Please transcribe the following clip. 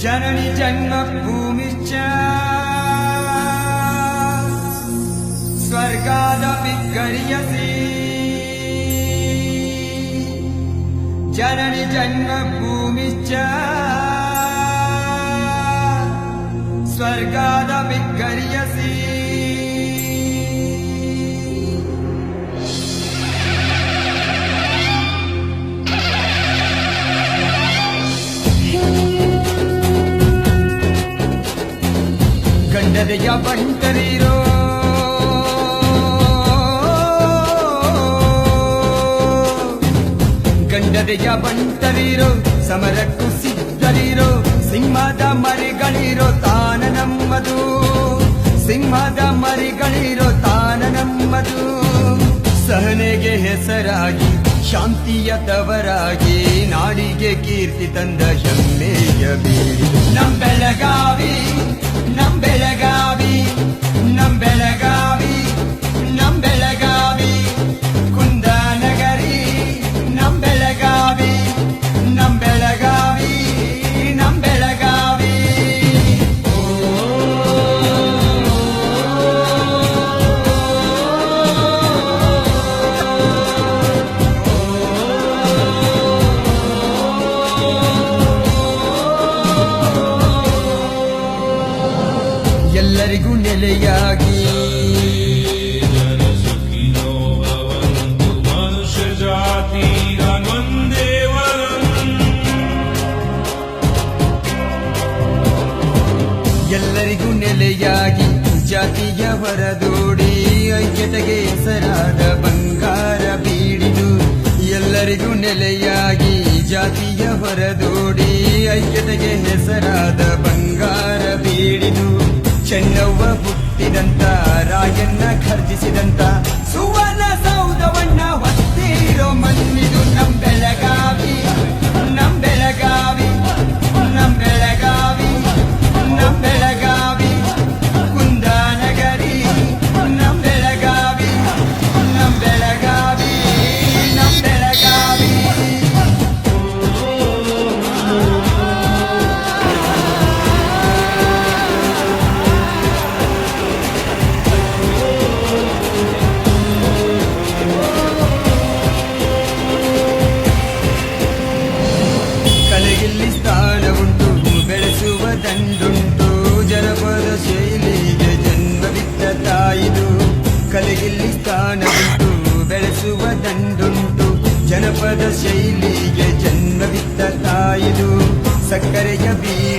जननि जन्मभूमिश्च स्वर्गादपि गर्यसि जननि जन्मभूमिश्च स्वर्गादपि गर्यसि ಗಂಡದೆಯ ಬಂಟರಿರೋ ಗಂಡದೆಯ ಬಂಟರಿರೋ ಸಮರಕ್ಕೂ ಸಿದ್ಧರಿರೋ, ಸಿಂಹದ ಮರಿಗಳಿರೋ ತಾನ ನಮ್ಮದು. ಸಿಂಹದ ಮರಿಗಳಿರೋ ತಾನ ನಮ್ಮದು. ಸಹನೆಗೆ ಹೆಸರಾಗಿ ಶಾಂತಿಯ ತವರಾಗಿ ನಾಡಿಗೆ ಕೀರ್ತಿ ತಂದ ಹೆಮ್ಮೆಯ ಬೀರಿ ನಮ್ಮ ಬೆಳಗಾವಿ ಎಲ್ಲರಿಗೂ ನೆಲೆಯಾಗಿ. ಮನುಷ್ಯ ಜಾತಿ ಎಲ್ಲರಿಗೂ ನೆಲೆಯಾಗಿ ಜಾತಿಯವರ ಓಡಿ ಐಕ್ಯತೆಗೆ ಹೆಸರಾದ ಬಂಗಾರ ಬೀಡಿದು. ಎಲ್ಲರಿಗೂ ನೆಲೆಯಾಗಿ ಜಾತಿಯವರ ಓಡಿ ಐಕ್ಯತೆಗೆ ಹೆಸರಾದ ಬಂಗಾರ ಹುಟ್ಟಿದಂತ ರಾಯನ್ನ ಖರ್ಜಿಸಿದಂತ ಉಂಟು ಬೆಳೆಸುವ ದಂಡುಂಟು ಜನಪದ ಶೈಲಿಗೆ ಜನ್ಮವಿತ್ತ ತಾಯಿದು ಸಕ್ಕರೆಯ ಬೀಡಾಗಿ